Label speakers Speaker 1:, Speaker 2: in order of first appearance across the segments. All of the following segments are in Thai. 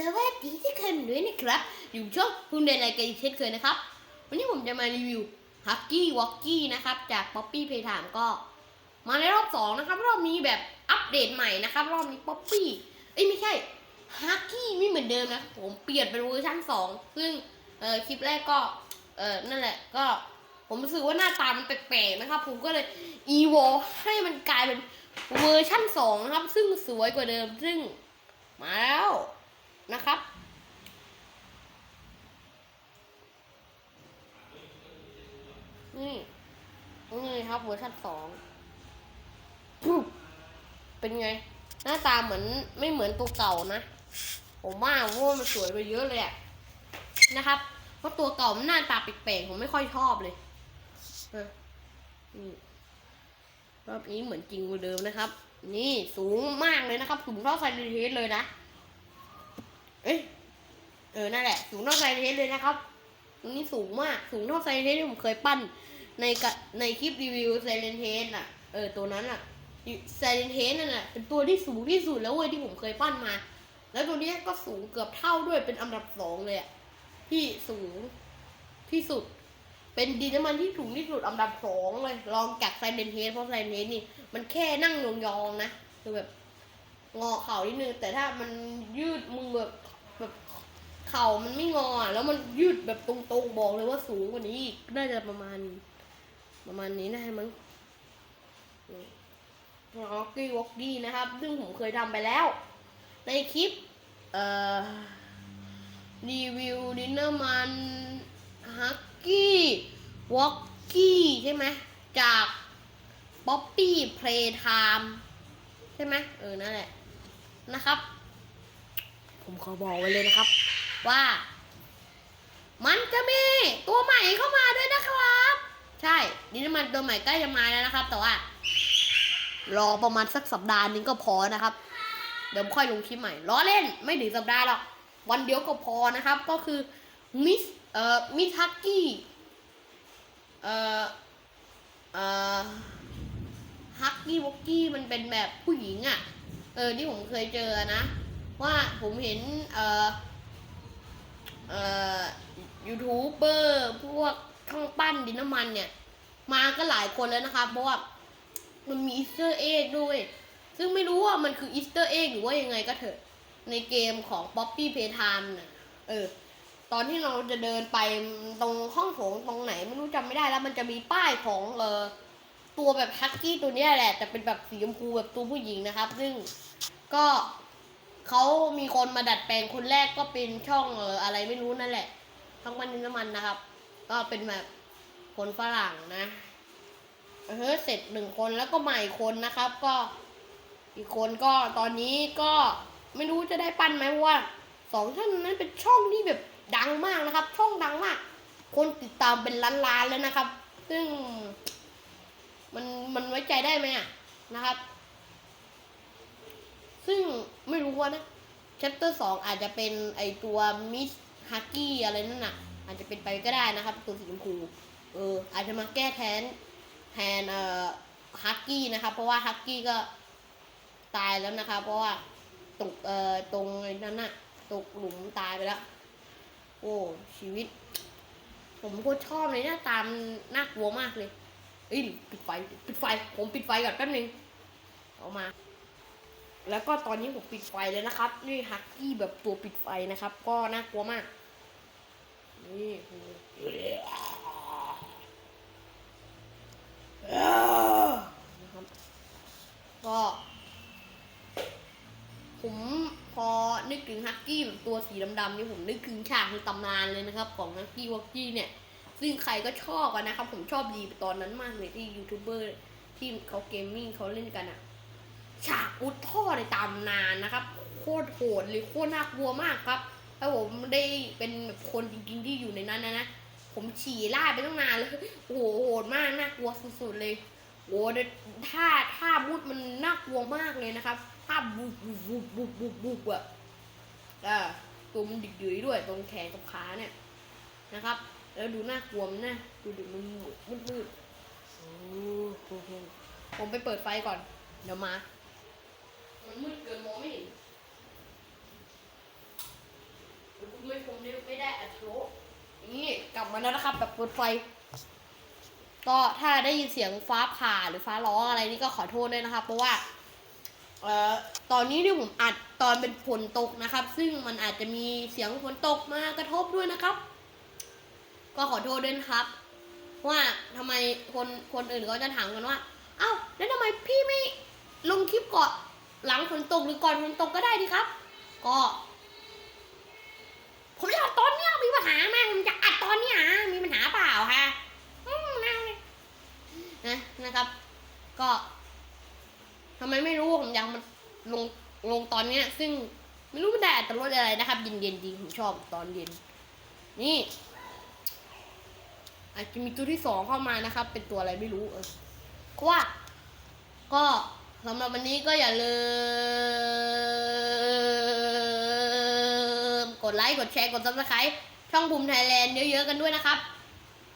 Speaker 1: สวัสดีทุกคนด้วยนะครับอยู่ช่องภูมิเดนไลกันอีกเช่นเคยนะครับ วันนี้ผมจะมารีวิวฮักกี้วอกกี้นะครับ จากป๊อปปี้เพย์ถามก็ มาในรอบสองนะครับ รอบนี้แบบอัปเดตใหม่นะครับ รอบนี้ป๊อปปี้เอ้ยไม่ใช่ฮักกี้ไม่เหมือนเดิมนะผมเปลี่ยนเป็นเวอร์ชันสองซึ่งเออคลิปแรกก็เออนั่นแหละก็ผมรู้สึกว่าหน้าตามันแปลกๆนะครับ ผมก็เลยอีโวให้มันกลายเป็นเวอร์ชั่นสองนะครับ ซึ่งสวยกว่าเดิมซึ่งมาแล้ว นะครับ นี่นี่ครับเวอร์ชันสองเป็นไง หน้าตาเหมือนไม่เหมือนตัวเก่านะ ผมว่าว่ามันสวยไปเยอะเลยอะนะครับ เพราะตัวเก่ามันหน้าตาแปลกๆผมไม่ค่อยชอบเลยอะนี่รอบนี้เหมือนจริงกว่าเดิมนะครับ นี่สูงมากเลยนะครับสูงเท่าไซรนเทสเลยนะ เอ้ยเออนั่นแหละ สูงเท่าไซเรนเทสเลยนะครับตรงนี้สูงมาก สูงเท่าไซเรนเทสที่ผมเคยปั้น ในกะในคลิปรีวิวไซเรนเทสอะ เออตัวนั้นอะไซเรนเทสนั่นแหละเป็นตัวที่สูงที่สุดแล้วเว้ยที่ผมเคยปั้นมา แล้วตัวนี้ก็สูงเกือบเท่าด้วยเป็นอันดับสองเลยอะที่สูงที่สุด เป็นดินน้ำมันที่สูงที่สุดอันดับสองเลยรองจากไซเรนเทสเพราะไซเรนเทสนี่มันแค่นั่งยองๆนะคือแบบงอเข่านิดนึงแต่ถ้ามันยืดมือแบบ แบบเข่ามันไม่งอแล้วมันยืดแบบตรงๆบอกเลยว่าสูงกว่านี้อีกน่าจะประมาณ ประมาณนี้ได้มั้งวอกกี้วอกกี้นะครับ ซึ่งผมเคยทำไปแล้ว ในคลิป เอ่อ รีวิวดินเนอร์มันฮักกี้วอกกี้ใช่ไหม จากป๊อปปี้เพลย์ไทม์ใช่ไหมเออ นั่นแหละ นะครับ ผมขอบอกไว้เลยนะครับ ว่า มันจะมีตัวใหม่เข้ามาด้วยนะครับ ใช่ดินน้ำมันตัวใหม่ใกล้จะมาแล้วนะครับ แต่ว่า รอประมาณสักสัปดาห์นึงก็พอนะครับ เดี๋ยวค่อยลงคลิปใหม่ล้อเล่นไม่ถึงสัปดาห์หรอกวันเดียวก็พอนะครับ ก็คือมิสเอ่อมิทักกี้เอ่อเอ่อฮักกี้วอกกี้มันเป็นแบบผู้หญิงอะ่ะ เออที่ผมเคยเจอนะ ว่าผมเห็น เอ่อ เอ่อ ยูทูบเบอร์พวกช่างปั้นดินน้ำมันเนี่ย มาก็หลายคนแล้วนะครับ เพราะว่ามันมีอีสเตอร์เอ็กด้วย ซึ่งไม่รู้ว่ามันคืออีสเตอร์เอ็กหรือว่ายังไงก็เถอะ ในเกมของ Poppy Playtime น่ะเออ ตอนที่เราจะเดินไปตรงห้องโถงตรงไหน ไม่รู้จำไม่ได้แล้ว มันจะมีป้ายของเออตัวแบบฮักกี้ตัวนี้แหละแต่เป็นแบบสีชมพูแบบตัวผู้หญิงนะครับ ซึ่งก็ เขามีคนมาดัดแปลงคนแรกก็เป็นช่องเอออะไรไม่รู้นั่นแหละทั้งมันน้ำมันนะครับ ก็เป็นแบบคนฝรั่งนะเออเสร็จหนึ่งคนแล้วก็ใหม่คนนะครับ ก็อีกคนก็ตอนนี้ก็ไม่รู้จะได้ปั้นไหมเพราะว่าสองท่านนั้นเป็นช่องที่แบบดังมากนะครับ ช่องดังมาก คนติดตามเป็นล้านๆแล้วนะครับ ซึ่ง มันมันไว้ใจได้ไหมอะนะครับ ซึ่งไม่รู้ว่านะ chapter สองอาจจะเป็นไอตัวมิสฮักกี้อะไรนั่นน่ะ อาจจะเป็นไปก็ได้นะครับ ตัวสีชมพูเอออาจจะมาแก้แทนแทนเอ่อฮักกี้นะครับ เพราะว่าฮักกี้ก็ตายแล้วนะคะ เพราะว่าตกเอ่อตรงไอ้นั้นน่ะตกหลุมตายไปแล้ว โอ้ชีวิต ผมโคตรชอบเลยหน้าตามน่ากลัวมากเลยเอ้ยปิดไฟปิดไฟ ผมปิดไฟก่อนแป๊บนึงเอามา แล้วก็ตอนนี้ผมปิดไฟเลยนะครับ นี่ฮักกี้แบบตัวปิดไฟนะครับ ก็น่ากลัวมาก นี่นะครับก็ผมพอนึกถึงฮักกี้แบบตัวสีดำๆนี่ผมนึกถึงฉากในตำนานเลยนะครับ ของฮักกี้วอกกี้เนี่ย ซึ่งใครก็ชอบอะนะครับ ผมชอบดีตอนนั้นมากเลยที่ยูทูบเบอร์ที่เขาเกมมิ่งเขาเล่นกันอะ ฉากอุดท่อในตำนานนะครับ โคตรโหดเลยโคตรน่ากลัวมากครับถ้าผมได้เป็นแบบคนจริงๆที่อยู่ในนั้นนะนะผมฉี่ล่าไปตั้งนานเลยโอ้โหโหดมากน่ากลัวสุดๆเลยโอ้โหท่าท่าบุดมันน่ากลัวมากเลยนะครับท่าบุบบุบบุบบุบบุบบุบอะอ่าตัวมันดิดือยด้วยตรงแขนกับขาเนี่ยนะครับ แล้วดูน่ากลัวมันนะดูดิมันมืดมืดผมไปเปิดไฟก่อน เดี๋ยวมา มันมืดเกินมองไม่เห็น นี่ กลับมาแล้วนะครับ แบบเปิดไฟ ก็ถ้าได้ยินเสียงฟ้าผ่าหรือฟ้าร้องอะไรนี่ก็ขอโทษด้วยนะครับ เพราะว่าเอ่อตอนนี้ที่ผมอัดตอนเป็นฝนตกนะครับ ซึ่งมันอาจจะมีเสียงฝนตกมากระทบด้วยนะครับ ก็ขอโทษด้วยนะครับ ว่าทำไมคนคนอื่นก็จะถามกันว่า เอ้าแล้วทำไมพี่ไม่ลงคลิปก่อนหลังฝนตกหรือก่อนฝนตกก็ได้ดีครับ ก็ ผมจะอัดตอนเนี้ยมีปัญหาไหมผมจะอัดตอนเนี้ยฮะมีปัญหาเปล่าฮะอืมนั่งเลย นะครับ ก็ทำไมไม่รู้ผมอยากมันลงลงตอนเนี้ย ซึ่งไม่รู้มันได้อัตรสอะไรนะครับ เย็นเย็นๆจริงผมชอบตอนเย็น นี่ อาจจะมีตัวที่สองเข้ามานะครับ เป็นตัวอะไรไม่รู้เออก็ว่า ก็สำหรับวันนี้ก็อย่าลืม กดไลค์ กดแชร์ กดซับสไครต์ช่องภูมิไทยแลนด์เยอะๆกันด้วยนะครับ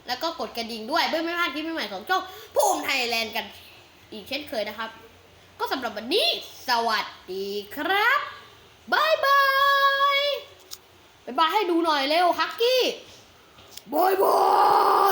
Speaker 1: แล้วก็กดกระดิ่งด้วยเพื่อไม่พลาดคลิปใหม่ๆของช่องภูมิไทยแลนด์กัน อีกเช่นเคยนะครับ ก็สำหรับวันนี้ สวัสดีครับบายบายบายบายให้ดูหน่อยเร็วฮักกี้บายบาย